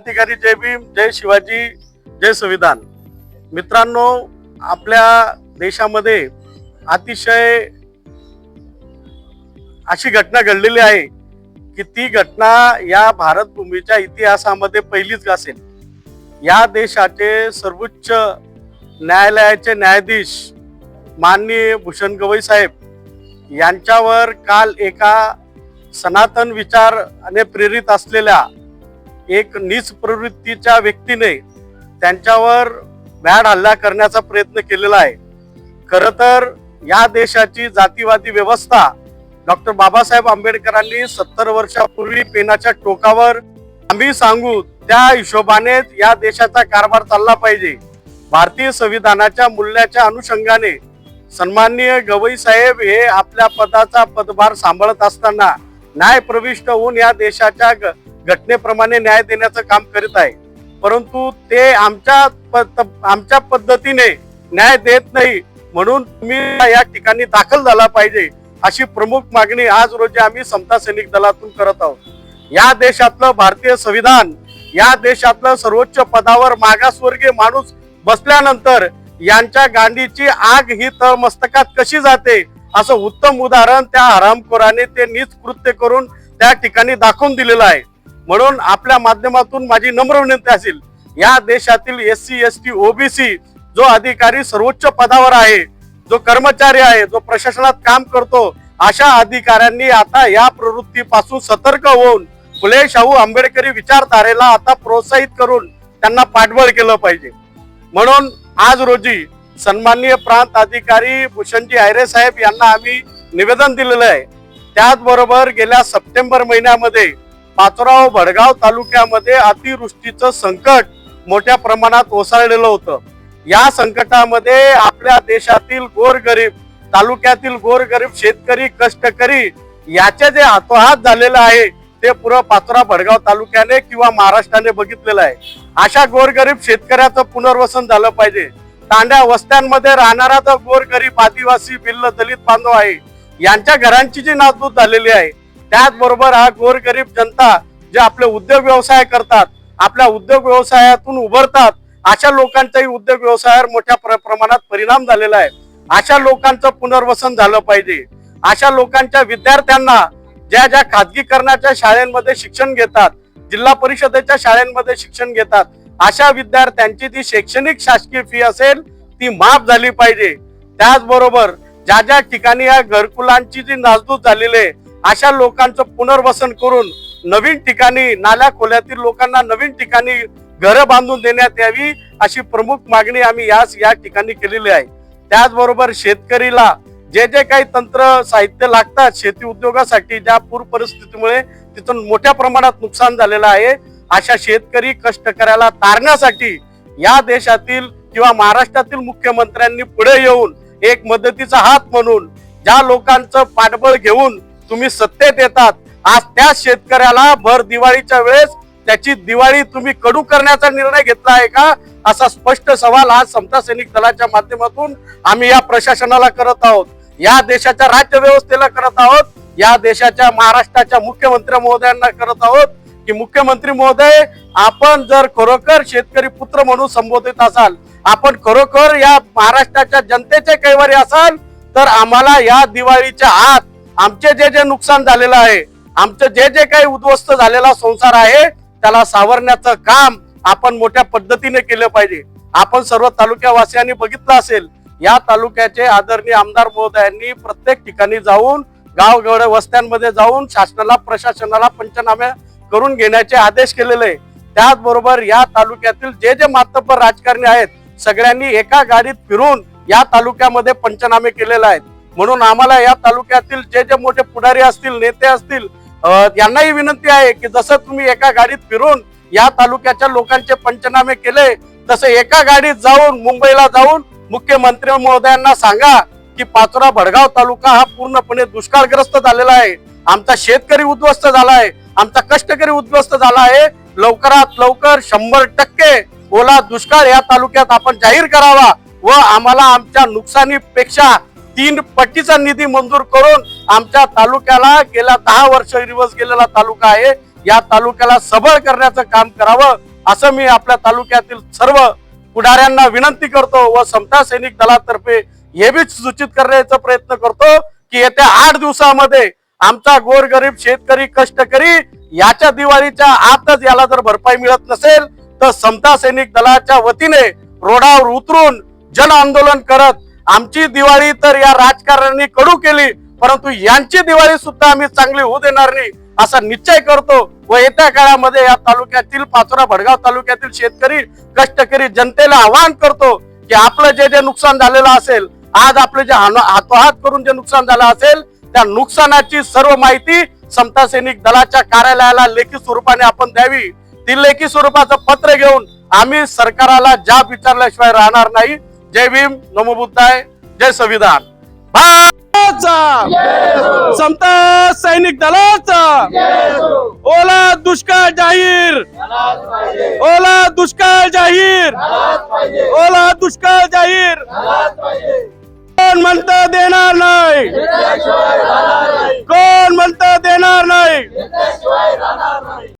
क्रांतिकारी जय भीम जय शिवाजी जय संविधान. मित्रांनो आपल्या देशामध्ये अतिशय अशी घटना घडलेली आहे की ती घटना या भारतभूमीच्या इतिहासामध्ये पहिलीच असेल. या देशाचे सर्वोच्च न्यायालयाचे न्यायाधीश माननीय भूषण गवई साहेब यांच्यावर काल एका सनातन विचाराने प्रेरित असलेल्या एक नीच प्रवृत्तीच्या व्यक्तीने त्यांच्यावर भ्याड हल्ला करण्याचा प्रयत्न केलेला आहे. खर तर या देशाची जातीवादी व्यवस्था डॉक्टर बाबासाहेब आंबेडकरांनी सत्तर वर्षापूर्वी पेनाच्या टोकावर आम्ही सांगू त्या हिशोबानेच या देशाचा कारभार चालला पाहिजे. भारतीय संविधानाच्या मूल्याच्या अनुषंगाने सन्माननीय गवई साहेब हे आपल्या पदाचा पदभार सांभाळत असताना न्याय प्रविष्ट होऊन या देशाच्या ग- घटनेप्रमाणे न्याय देण्याचं काम करीत आहे. परंतु ते आमच्या आमच्या पद्धतीने न्याय देत नाही म्हणून तुम्ही या ठिकाणी दाखल झाला पाहिजे अशी प्रमुख मागणी आज रोजी आम्ही समता सैनिक दलातून करत आहोत. या देशातलं भारतीय संविधान या देशातलं सर्वोच्च पदावर मागासवर्गीय माणूस बसल्यानंतर यांच्या गांडीची आग ही तळमस्तकात कशी जाते असं उत्तम उदाहरण त्या हरामखोराने ते नीच कृत्य करून त्या ठिकाणी दाखवून दिलेलं आहे. म्हणून आपल्या माध्यमातून माझी नम्र विनंती असेल या देशातील S C S T OBC जो अधिकारी सर्वोच्च पदावर आहे जो कर्मचारी आहे जो प्रशासनात काम करतो अशा अधिकाऱ्यांनी आता या प्रवृत्तीपासून सतर्क होऊन फुले शाहू आंबेडकरी विचारधारेला आता प्रोत्साहित करून त्यांना पाठबळ केलं पाहिजे. म्हणून आज रोजी सन्माननीय प्रांत अधिकारी भूषणजी आयरे साहेब यांना आम्ही निवेदन दिलेलं आहे. त्याचबरोबर गेल्या सप्टेंबर महिन्यामध्ये पाचोराव भडगाव तालुक्यामध्ये अतिवृष्टीचं संकट मोठ्या प्रमाणात ओसाळलेलं होतं. या संकटामध्ये आपल्या देशातील गोरगरीब तालुक्यातील गोरगरीब शेतकरी कष्टकरी याचे जे हातोहात झालेलं आहे ते पुरं पाचोरा भडगाव तालुक्याने किंवा महाराष्ट्राने बघितलेलं आहे. अशा गोरगरीब शेतकऱ्याचं पुनर्वसन झालं पाहिजे. तांड्या वस्त्यांमध्ये राहणारा जो गोरगरीब आदिवासी भिल्ल दलित बांधव आहे यांच्या घरांची जी नासधूस झालेली आहे त्याचबरोबर हा गोरगरीब जनता जे आपले उद्योग व्यवसाय करतात आपल्या उद्योग व्यवसायातून उभरतात अशा लोकांचाही उद्योग व्यवसायावर मोठ्या प्र- प्रमाणात परिणाम झालेला आहे. अशा लोकांचं पुनर्वसन झालं पाहिजे. अशा लोकांच्या विद्यार्थ्यांना ज्या ज्या खाजगीकरणाच्या शाळेमध्ये शिक्षण घेतात जिल्हा परिषदेच्या शाळांमध्ये शिक्षण घेतात अशा विद्यार्थ्यांची जी शैक्षणिक शासकीय फी असेल ती माफ झाली पाहिजे. त्याचबरोबर ज्या ज्या ठिकाणी या घरकुलांची जी नासधूस झालेली आहे अशा लोकांचं पुनर्वसन करून नवीन ठिकाणी नाल्या खोल्यातील लोकांना नवीन ठिकाणी घरं बांधून देण्यात यावी अशी प्रमुख मागणी आम्ही यास या ठिकाणी केलेली आहे. त्याचबरोबर शेतकरीला जे जे काही तंत्र साहित्य लागतात शेती उद्योगासाठी ज्या पूर परिस्थितीमुळे तिथून मोठ्या प्रमाणात नुकसान झालेलं आहे अशा शेतकरी कष्टकऱ्याला तारण्यासाठी या देशातील किंवा महाराष्ट्रातील मुख्यमंत्र्यांनी पुढे येऊन एक मदतीचा हात म्हणून ज्या लोकांचं पाठबळ घेऊन तुम्ही सत्तेत येतात आज त्या शेतकऱ्याला भर दिवाळीच्या वेळेस त्याची दिवाळी तुम्ही कडू करण्याचा निर्णय घेतला आहे का? असा स्पष्ट सवाल आज समता सैनिक दलाच्या माध्यमातून आम्ही या प्रशासनाला करत आहोत. या देशाच्या राज्य व्यवस्थेला करत आहोत. या देशाच्या महाराष्ट्राच्या मुख्यमंत्री महोदयांना करत आहोत. की मुख्यमंत्री महोदय आपण जर खरोखर शेतकरी पुत्र म्हणून संबोधित असाल आपण खरोखर या महाराष्ट्राच्या जनतेचे कैवारी असाल तर आम्हाला या दिवाळीच्या आत आमचे जे जे नुकसान झालेलं आहे आमचं जे जे काही उद्ध्वस्त झालेला संसार आहे त्याला सावरण्याचं काम आपण मोठ्या पद्धतीने केलं पाहिजे आपण सर्व तालुक्यावासियांनी बघितलं असेल या तालुक्याचे आदरणीय आमदार महोदयांनी प्रत्येक ठिकाणी जाऊन गावगड वस्त्यांमध्ये जाऊन शासनाला प्रशासनाला पंचनामे करून घेण्याचे आदेश केलेले आहे. त्याचबरोबर या तालुक्यातील जे जे मातब्बर राजकारणी आहेत सगळ्यांनी एका गाडीत फिरून या तालुक्यामध्ये पंचनामे केलेले आहेत म्हणून आम्हाला या तालुक्यातील जे जे मोठे पुढारी असतील नेते असतील यांनाही विनंती आहे की जसं तुम्ही एका गाडीत फिरून या तालुक्याच्या लोकांचे पंचनामे केले तसं एका गाडीत जाऊन मुंबईला जाऊन मुख्यमंत्री महोदयांना सांगा की पाचोरा भडगाव तालुका हा पूर्णपणे दुष्काळग्रस्त झालेला आहे. आमचा शेतकरी उद्ध्वस्त झाला आहे. आमचा कष्टकरी उद्ध्वस्त झाला आहे. लवकरात लवकर शंभर टक्के ओला दुष्काळ या तालुक्यात आपण जाहीर करावा व आम्हाला आमच्या नुकसानीपेक्षा तीन पट्टीचा निधी मंजूर करून आमच्या तालुक्याला गेल्या दहा वर्ष रिवर्स गेलेला तालुका आहे. या तालुक्याला सबळ करण्याचं काम करावं असं मी आपल्या तालुक्यातील सर्व पुढाऱ्यांना विनंती करतो व समता सैनिक दलातर्फे हे बी सूचित करण्याचा प्रयत्न करतो की येत्या आठ दिवसामध्ये आमचा गोरगरीब शेतकरी कष्टकरी याच्या दिवाळीच्या आतच याला जर भरपाई मिळत नसेल तर समता सैनिक दलाच्या वतीने रोडावर उतरून जन आंदोलन करत आमची दिवाळी तर या राजकारण्यांनी कडू केली परंतु यांची दिवाळी सुद्धा आम्ही चांगली होऊ देणार नाही असा निश्चय करतो. व येत्या काळामध्ये या तालुक्यातील पाचोरा भडगाव तालुक्यातील शेतकरी कष्टकरी जनतेला आवाहन करतो की आपलं जे जे नुकसान झालेलं असेल आज आपले जे हातोहात करून जे नुकसान झालं असेल त्या नुकसानाची सर्व माहिती समता सैनिक दलाच्या कार्यालयाला लेखी स्वरूपाने आपण द्यावी. ती लेखी स्वरूपाचं पत्र घेऊन आम्ही सरकाराला जाब विचारल्याशिवाय राहणार नाही. जय भीम नमो बुद्धाय जय संविधान. भाजपचा समता सैनिक दलाचा! ओला दुष्काळ जाहीर! ओला दुष्काळ जाहीर! ओला दुष्काळ जाहीर! कोण म्हणत देणार नाही?